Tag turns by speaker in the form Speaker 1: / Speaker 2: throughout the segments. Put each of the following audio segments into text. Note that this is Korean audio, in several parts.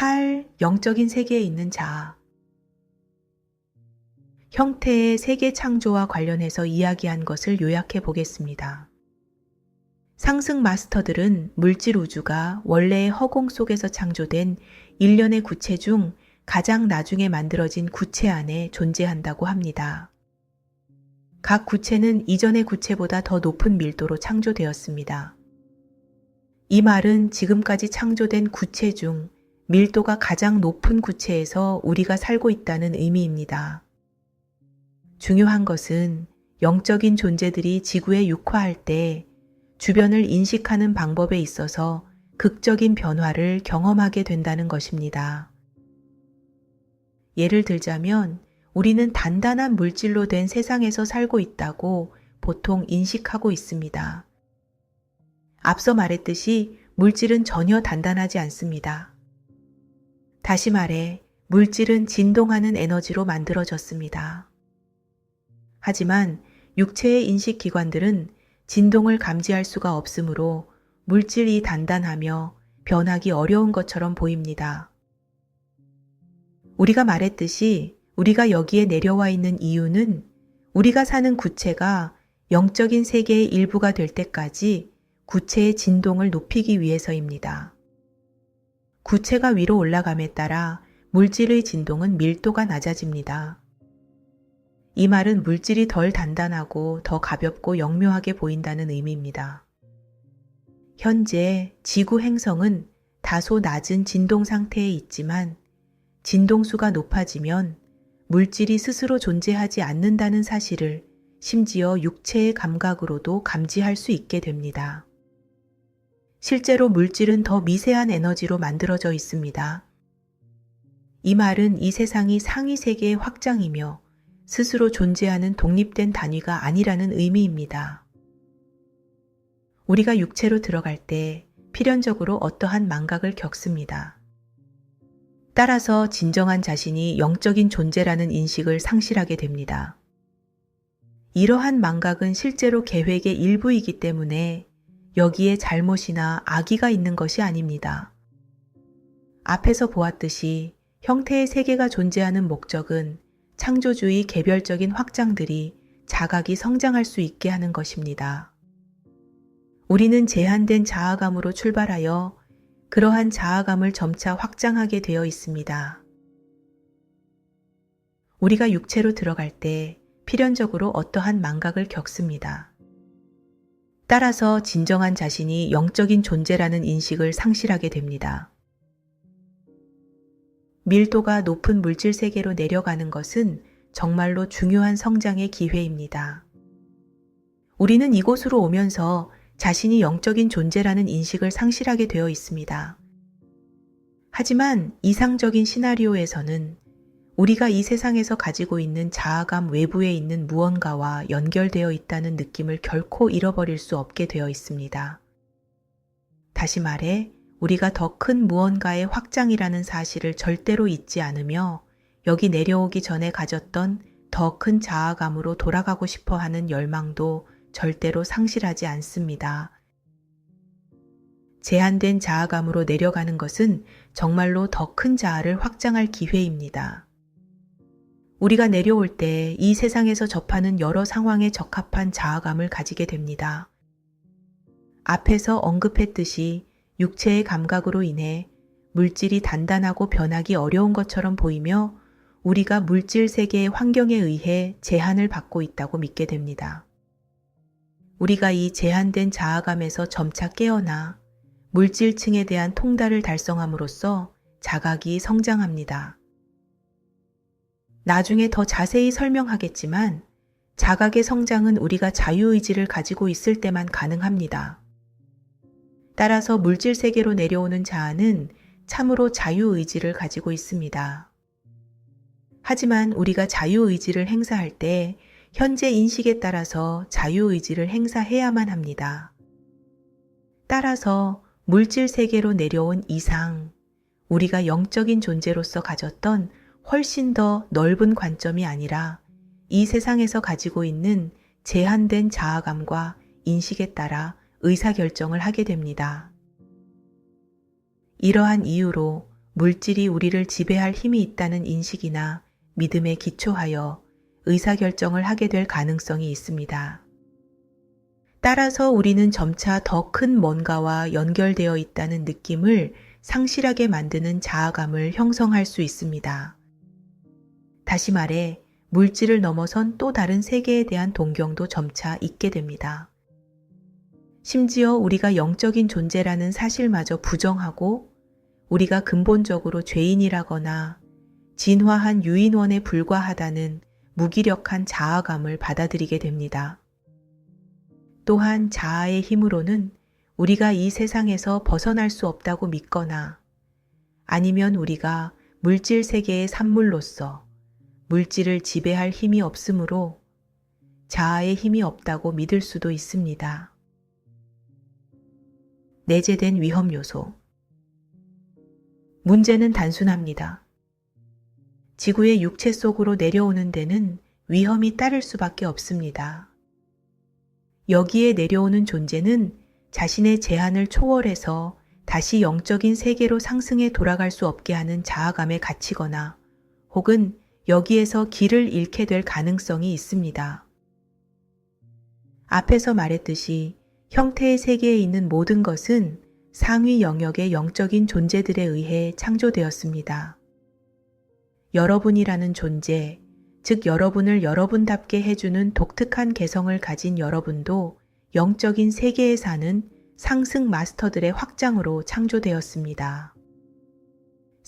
Speaker 1: 8. 영적인 세계에 있는 자아. 형태의 세계 창조와 관련해서 이야기한 것을 요약해 보겠습니다. 상승 마스터들은 물질 우주가 원래의 허공 속에서 창조된 일련의 구체 중 가장 나중에 만들어진 구체 안에 존재한다고 합니다. 각 구체는 이전의 구체보다 더 높은 밀도로 창조되었습니다. 이 말은 지금까지 창조된 구체 중 밀도가 가장 높은 구체에서 우리가 살고 있다는 의미입니다. 중요한 것은 영적인 존재들이 지구에 육화할 때 주변을 인식하는 방법에 있어서 극적인 변화를 경험하게 된다는 것입니다. 예를 들자면 우리는 단단한 물질로 된 세상에서 살고 있다고 보통 인식하고 있습니다. 앞서 말했듯이 물질은 전혀 단단하지 않습니다. 다시 말해, 물질은 진동하는 에너지로 만들어졌습니다. 하지만 육체의 인식 기관들은 진동을 감지할 수가 없으므로 물질이 단단하며 변하기 어려운 것처럼 보입니다. 우리가 말했듯이 우리가 여기에 내려와 있는 이유는 우리가 사는 구체가 영적인 세계의 일부가 될 때까지 구체의 진동을 높이기 위해서입니다. 구체가 위로 올라감에 따라 물질의 진동은 밀도가 낮아집니다. 이 말은 물질이 덜 단단하고 더 가볍고 영묘하게 보인다는 의미입니다. 현재 지구 행성은 다소 낮은 진동 상태에 있지만 진동수가 높아지면 물질이 스스로 존재하지 않는다는 사실을 심지어 육체의 감각으로도 감지할 수 있게 됩니다. 실제로 물질은 더 미세한 에너지로 만들어져 있습니다. 이 말은 이 세상이 상위 세계의 확장이며 스스로 존재하는 독립된 단위가 아니라는 의미입니다. 우리가 육체로 들어갈 때 필연적으로 어떠한 망각을 겪습니다. 따라서 진정한 자신이 영적인 존재라는 인식을 상실하게 됩니다. 이러한 망각은 실제로 계획의 일부이기 때문에 여기에 잘못이나 악의가 있는 것이 아닙니다. 앞에서 보았듯이 형태의 세계가 존재하는 목적은 창조주의 개별적인 확장들이 자각이 성장할 수 있게 하는 것입니다. 우리는 제한된 자아감으로 출발하여 그러한 자아감을 점차 확장하게 되어 있습니다. 우리가 육체로 들어갈 때 필연적으로 어떠한 망각을 겪습니다. 따라서 진정한 자신이 영적인 존재라는 인식을 상실하게 됩니다. 밀도가 높은 물질 세계로 내려가는 것은 정말로 중요한 성장의 기회입니다. 우리는 이곳으로 오면서 자신이 영적인 존재라는 인식을 상실하게 되어 있습니다. 하지만 이상적인 시나리오에서는 우리가 이 세상에서 가지고 있는 자아감 외부에 있는 무언가와 연결되어 있다는 느낌을 결코 잃어버릴 수 없게 되어 있습니다. 다시 말해, 우리가 더 큰 무언가의 확장이라는 사실을 절대로 잊지 않으며 여기 내려오기 전에 가졌던 더 큰 자아감으로 돌아가고 싶어 하는 열망도 절대로 상실하지 않습니다. 제한된 자아감으로 내려가는 것은 정말로 더 큰 자아를 확장할 기회입니다. 우리가 내려올 때 이 세상에서 접하는 여러 상황에 적합한 자아감을 가지게 됩니다. 앞에서 언급했듯이 육체의 감각으로 인해 물질이 단단하고 변하기 어려운 것처럼 보이며 우리가 물질 세계의 환경에 의해 제한을 받고 있다고 믿게 됩니다. 우리가 이 제한된 자아감에서 점차 깨어나 물질층에 대한 통달을 달성함으로써 자각이 성장합니다. 나중에 더 자세히 설명하겠지만 자각의 성장은 우리가 자유의지를 가지고 있을 때만 가능합니다. 따라서 물질 세계로 내려오는 자아는 참으로 자유의지를 가지고 있습니다. 하지만 우리가 자유의지를 행사할 때 현재 인식에 따라서 자유의지를 행사해야만 합니다. 따라서 물질 세계로 내려온 이상, 우리가 영적인 존재로서 가졌던 훨씬 더 넓은 관점이 아니라 이 세상에서 가지고 있는 제한된 자아감과 인식에 따라 의사결정을 하게 됩니다. 이러한 이유로 물질이 우리를 지배할 힘이 있다는 인식이나 믿음에 기초하여 의사결정을 하게 될 가능성이 있습니다. 따라서 우리는 점차 더 큰 뭔가와 연결되어 있다는 느낌을 상실하게 만드는 자아감을 형성할 수 있습니다. 다시 말해, 물질을 넘어선 또 다른 세계에 대한 동경도 점차 있게 됩니다. 심지어 우리가 영적인 존재라는 사실마저 부정하고 우리가 근본적으로 죄인이라거나 진화한 유인원에 불과하다는 무기력한 자아감을 받아들이게 됩니다. 또한 자아의 힘으로는 우리가 이 세상에서 벗어날 수 없다고 믿거나 아니면 우리가 물질 세계의 산물로서 물질을 지배할 힘이 없으므로 자아의 힘이 없다고 믿을 수도 있습니다. 내재된 위험 요소. 문제는 단순합니다. 지구의 육체 속으로 내려오는 데는 위험이 따를 수밖에 없습니다. 여기에 내려오는 존재는 자신의 제한을 초월해서 다시 영적인 세계로 상승해 돌아갈 수 없게 하는 자아감에 갇히거나 혹은 여기에서 길을 잃게 될 가능성이 있습니다. 앞에서 말했듯이 형태의 세계에 있는 모든 것은 상위 영역의 영적인 존재들에 의해 창조되었습니다. 여러분이라는 존재, 즉 여러분을 여러분답게 해주는 독특한 개성을 가진 여러분도 영적인 세계에 사는 상승 마스터들의 확장으로 창조되었습니다.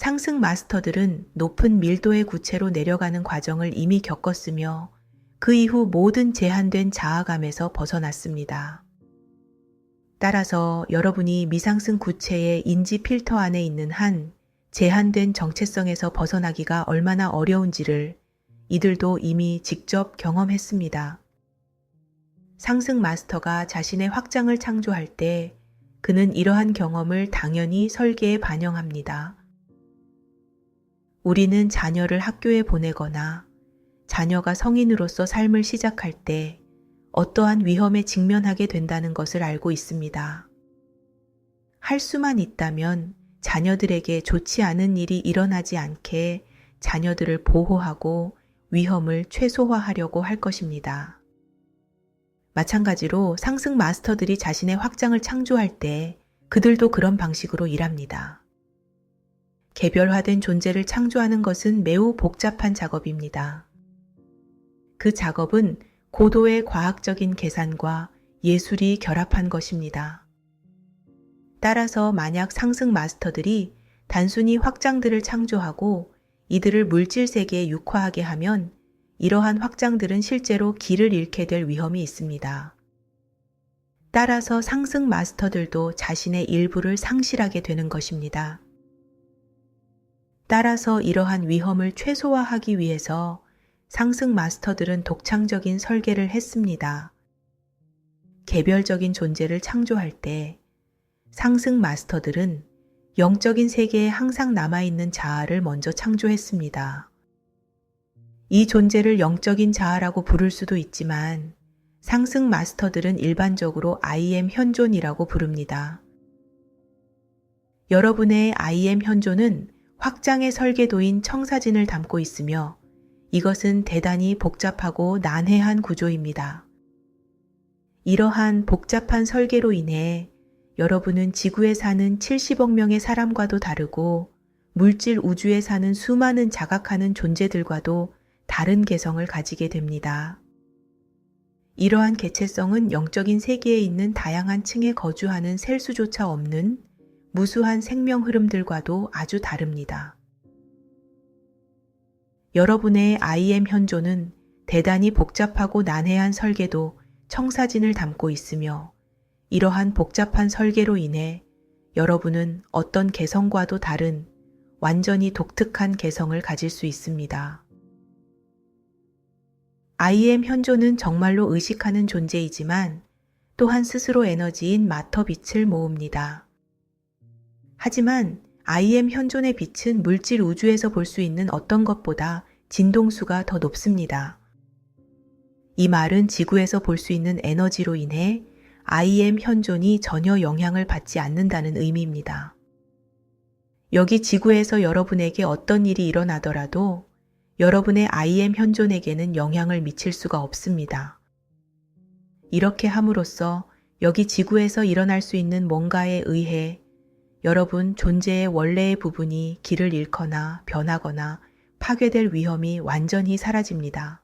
Speaker 1: 상승 마스터들은 높은 밀도의 구체로 내려가는 과정을 이미 겪었으며 그 이후 모든 제한된 자아감에서 벗어났습니다. 따라서 여러분이 미상승 구체의 인지 필터 안에 있는 한 제한된 정체성에서 벗어나기가 얼마나 어려운지를 이들도 이미 직접 경험했습니다. 상승 마스터가 자신의 확장을 창조할 때 그는 이러한 경험을 당연히 설계에 반영합니다. 우리는 자녀를 학교에 보내거나 자녀가 성인으로서 삶을 시작할 때 어떠한 위험에 직면하게 된다는 것을 알고 있습니다. 할 수만 있다면 자녀들에게 좋지 않은 일이 일어나지 않게 자녀들을 보호하고 위험을 최소화하려고 할 것입니다. 마찬가지로 상승 마스터들이 자신의 확장을 창조할 때 그들도 그런 방식으로 일합니다. 개별화된 존재를 창조하는 것은 매우 복잡한 작업입니다. 그 작업은 고도의 과학적인 계산과 예술이 결합한 것입니다. 따라서 만약 상승 마스터들이 단순히 확장들을 창조하고 이들을 물질 세계에 육화하게 하면 이러한 확장들은 실제로 길을 잃게 될 위험이 있습니다. 따라서 상승 마스터들도 자신의 일부를 상실하게 되는 것입니다. 따라서 이러한 위험을 최소화하기 위해서 상승 마스터들은 독창적인 설계를 했습니다. 개별적인 존재를 창조할 때 상승 마스터들은 영적인 세계에 항상 남아있는 자아를 먼저 창조했습니다. 이 존재를 영적인 자아라고 부를 수도 있지만 상승 마스터들은 일반적으로 IM 현존이라고 부릅니다. 여러분의 IM 현존은 확장의 설계도인 청사진을 담고 있으며 이것은 대단히 복잡하고 난해한 구조입니다. 이러한 복잡한 설계로 인해 여러분은 지구에 사는 70억 명의 사람과도 다르고 물질 우주에 사는 수많은 자각하는 존재들과도 다른 개성을 가지게 됩니다. 이러한 개체성은 영적인 세계에 있는 다양한 층에 거주하는 셀 수조차 없는 무수한 생명 흐름들과도 아주 다릅니다. 여러분의 IM 현존은 대단히 복잡하고 난해한 설계도 청사진을 담고 있으며 이러한 복잡한 설계로 인해 여러분은 어떤 개성과도 다른 완전히 독특한 개성을 가질 수 있습니다. IM 현존은 정말로 의식하는 존재이지만 또한 스스로 에너지인 마터 빛을 모읍니다. 하지만 IM 현존의 빛은 물질 우주에서 볼 수 있는 어떤 것보다 진동수가 더 높습니다. 이 말은 지구에서 볼 수 있는 에너지로 인해 IM 현존이 전혀 영향을 받지 않는다는 의미입니다. 여기 지구에서 여러분에게 어떤 일이 일어나더라도 여러분의 IM 현존에게는 영향을 미칠 수가 없습니다. 이렇게 함으로써 여기 지구에서 일어날 수 있는 뭔가에 의해 여러분 존재의 원래의 부분이 길을 잃거나 변하거나 파괴될 위험이 완전히 사라집니다.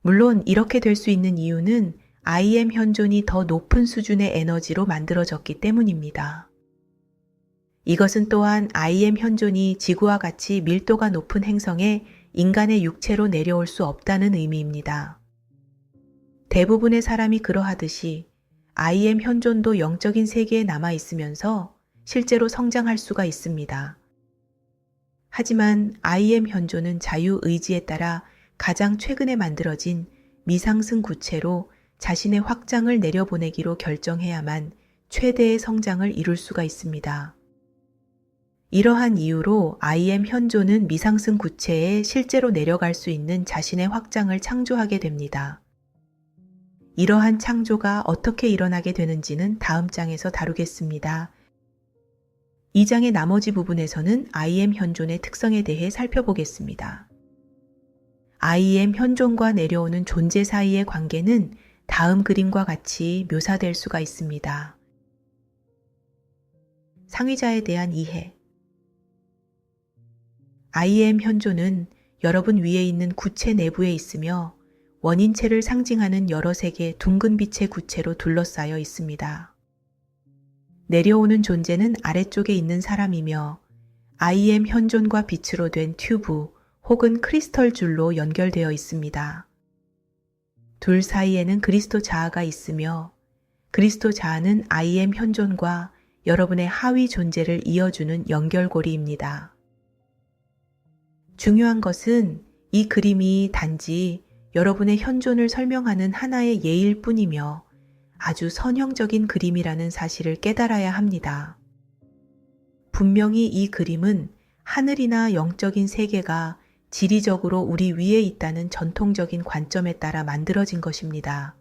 Speaker 1: 물론 이렇게 될 수 있는 이유는 IM 현존이 더 높은 수준의 에너지로 만들어졌기 때문입니다. 이것은 또한 IM 현존이 지구와 같이 밀도가 높은 행성에 인간의 육체로 내려올 수 없다는 의미입니다. 대부분의 사람이 그러하듯이 IM 현존도 영적인 세계에 남아 있으면서 실제로 성장할 수가 있습니다. 하지만 IM 현존은 자유 의지에 따라 가장 최근에 만들어진 미상승 구체로 자신의 확장을 내려보내기로 결정해야만 최대의 성장을 이룰 수가 있습니다. 이러한 이유로 IM 현존은 미상승 구체에 실제로 내려갈 수 있는 자신의 확장을 창조하게 됩니다. 이러한 창조가 어떻게 일어나게 되는지는 다음 장에서 다루겠습니다. 이 장의 나머지 부분에서는 IM 현존의 특성에 대해 살펴보겠습니다. IM 현존과 내려오는 존재 사이의 관계는 다음 그림과 같이 묘사될 수가 있습니다. 상위자에 대한 이해 IM 현존은 여러분 위에 있는 구체 내부에 있으며 원인체를 상징하는 여러 색의 둥근 빛의 구체로 둘러싸여 있습니다. 내려오는 존재는 아래쪽에 있는 사람이며 IM 현존과 빛으로 된 튜브 혹은 크리스털 줄로 연결되어 있습니다. 둘 사이에는 그리스도 자아가 있으며 그리스도 자아는 IM 현존과 여러분의 하위 존재를 이어주는 연결고리입니다. 중요한 것은 이 그림이 단지 여러분의 현존을 설명하는 하나의 예일 뿐이며 아주 선형적인 그림이라는 사실을 깨달아야 합니다. 분명히 이 그림은 하늘이나 영적인 세계가 지리적으로 우리 위에 있다는 전통적인 관점에 따라 만들어진 것입니다.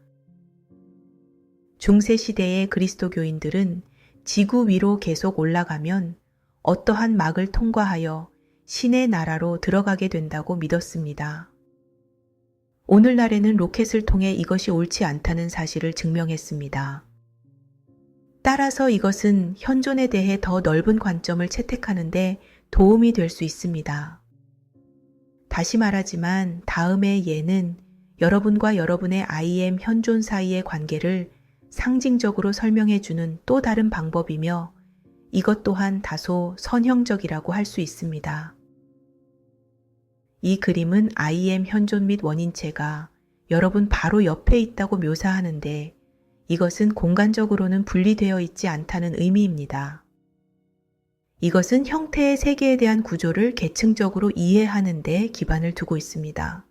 Speaker 1: 중세 시대의 그리스도교인들은 지구 위로 계속 올라가면 어떠한 막을 통과하여 신의 나라로 들어가게 된다고 믿었습니다. 오늘날에는 로켓을 통해 이것이 옳지 않다는 사실을 증명했습니다. 따라서 이것은 현존에 대해 더 넓은 관점을 채택하는데 도움이 될 수 있습니다. 다시 말하지만 다음의 예는 여러분과 여러분의 IM 현존 사이의 관계를 상징적으로 설명해 주는 또 다른 방법이며 이것 또한 다소 선형적이라고 할 수 있습니다. 이 그림은 IM 현존 및 원인체가 여러분 바로 옆에 있다고 묘사하는데 이것은 공간적으로는 분리되어 있지 않다는 의미입니다. 이것은 형태의 세계에 대한 구조를 계층적으로 이해하는 데 기반을 두고 있습니다.